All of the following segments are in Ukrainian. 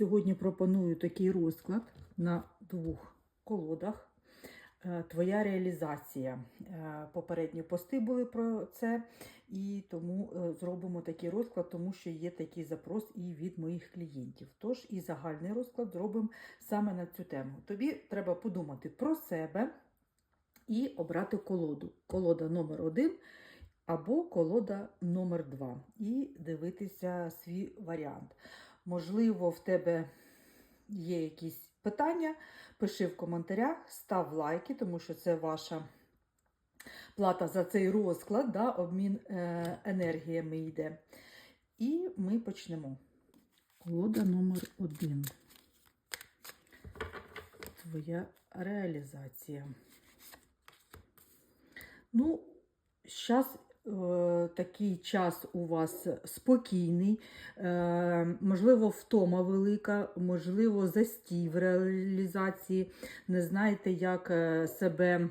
Сьогодні пропоную такий розклад на двох колодах. Е, Твоя реалізація. Е, Попередні пости були про це, і тому е, зробимо такий розклад, тому що є такий запрос і від моїх клієнтів. Тож і загальний розклад зробимо саме на цю тему. Тобі треба подумати про себе і обрати колоду. Колода номер один або колода номер два. І дивитися свій варіант. Можливо, в тебе є якісь питання, пиши в коментарях, став лайки, тому що це ваша плата за цей розклад, да, обмін е, енергіями йде. І ми почнемо. Колода номер один. Твоя реалізація. Ну, зараз такий час у вас спокійний, е, можливо, втома велика, можливо, застій в реалізації. Не знаєте, як е, себе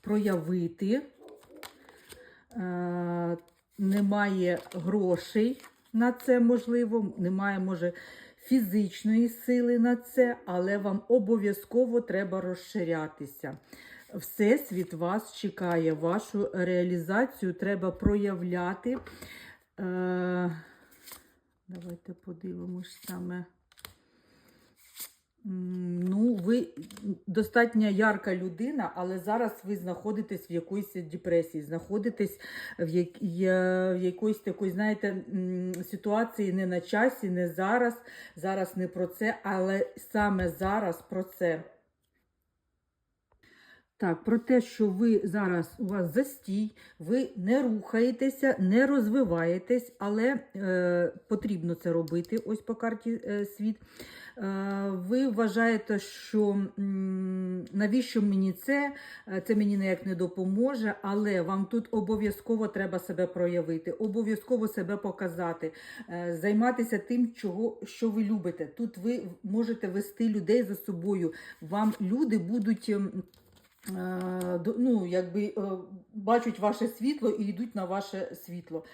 проявити. Е, немає грошей на це, можливо, немає, може, фізичної сили на це, але вам обов'язково треба розширятися. Всесвіт вас чекає, вашу реалізацію треба проявляти. Е, давайте подивимось саме. Ну, ви достатньо ярка людина, але зараз ви знаходитесь в якоїсь депресії, знаходитесь в, як, в якоїсь такої, знаєте, ситуації не на часі, не зараз. Зараз не про це, але саме зараз про це. Так, про те, що ви зараз у вас застій, ви не рухаєтеся, не розвиваєтесь, але е, потрібно це робити. Ось по карті е, світ. Е, ви вважаєте, що м, навіщо мені це? Е, Це мені ніяк не допоможе, але вам тут обов'язково треба себе проявити, обов'язково себе показати, е, займатися тим, чого, що ви любите. Тут ви можете вести людей за собою. Вам люди будуть. Е, ну, якби е, бачать ваше світло і йдуть на ваше світло.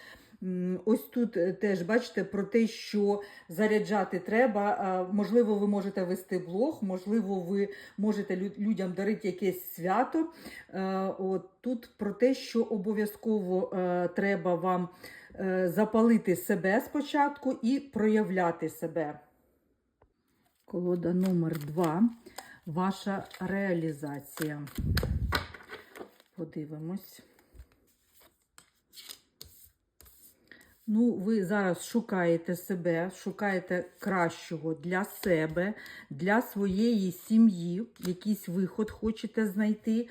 Ось тут е, теж бачите про те, що заряджати треба. Можливо, ви можете вести блог, можливо, ви можете людям дарити якесь свято. От тут про те, що обов'язково треба вам запалити себе спочатку і проявляти себе. Колода номер два. Ваша реалізація. Подивимось. Ну, ви зараз шукаєте себе, шукаєте кращого для себе, для своєї сім'ї, якийсь виход хочете знайти.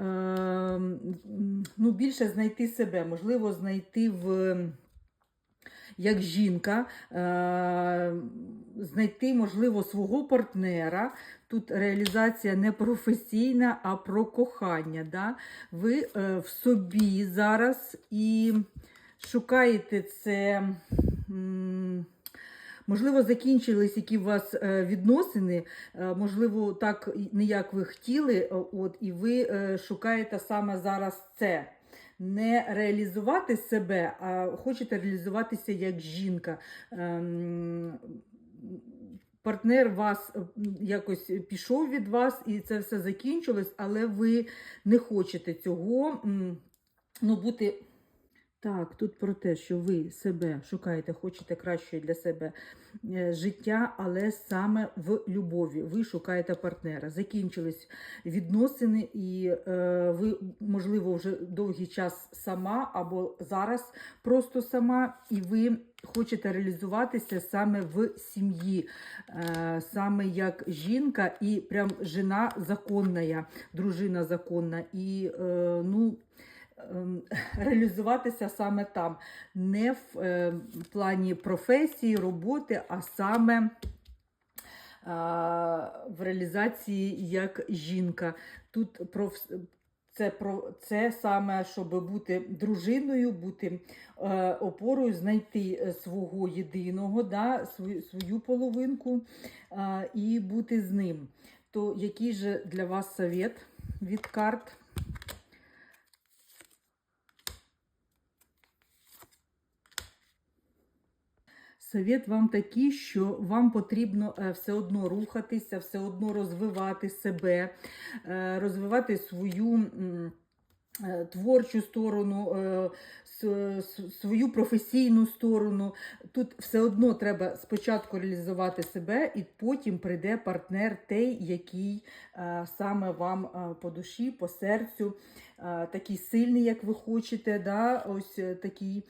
Е, ну, більше знайти себе, можливо, знайти в. Як жінка, е, знайти, можливо, свого партнера. Тут реалізація не професійна, а про кохання. Да? Ви е, в собі зараз і шукаєте це. Можливо, закінчились які у вас е, відносини, можливо, так не як ви хотіли, от, і ви шукаєте саме зараз це. Не реалізувати себе, а хочете реалізуватися як жінка. Ем, Партнер вас е, якось пішов від вас, і це все закінчилось, але ви не хочете цього ну, бути. Так, тут про те, що ви себе шукаєте, хочете краще для себе е, життя, але саме в любові. Ви шукаєте партнера. Закінчились відносини, і е, ви, можливо, вже довгий час сама або зараз просто сама, і ви хочете реалізуватися саме в сім'ї, е, саме як жінка і прям жена законна, дружина законна. І е, ну реалізуватися саме там, не в е, плані професії, роботи, а саме в реалізації як жінка. Тут про це про це саме, щоб бути дружиною, бути е, опорою, знайти е, свого єдиного, да, свою, свою половинку е, і бути з ним. То який же для вас совет від карт? Совет вам такий, що вам потрібно е, все одно рухатися, все одно розвивати себе, е, розвивати свою. е, Творчу сторону, свою професійну сторону. Тут все одно треба спочатку реалізувати себе, і потім прийде партнер, той, який саме вам по душі, по серцю, такий сильний, як ви хочете, да? ось такий,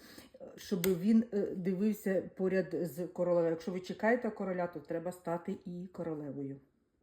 щоб він е, дивився поряд з королевою. Якщо ви чекаєте короля, то треба стати і королевою.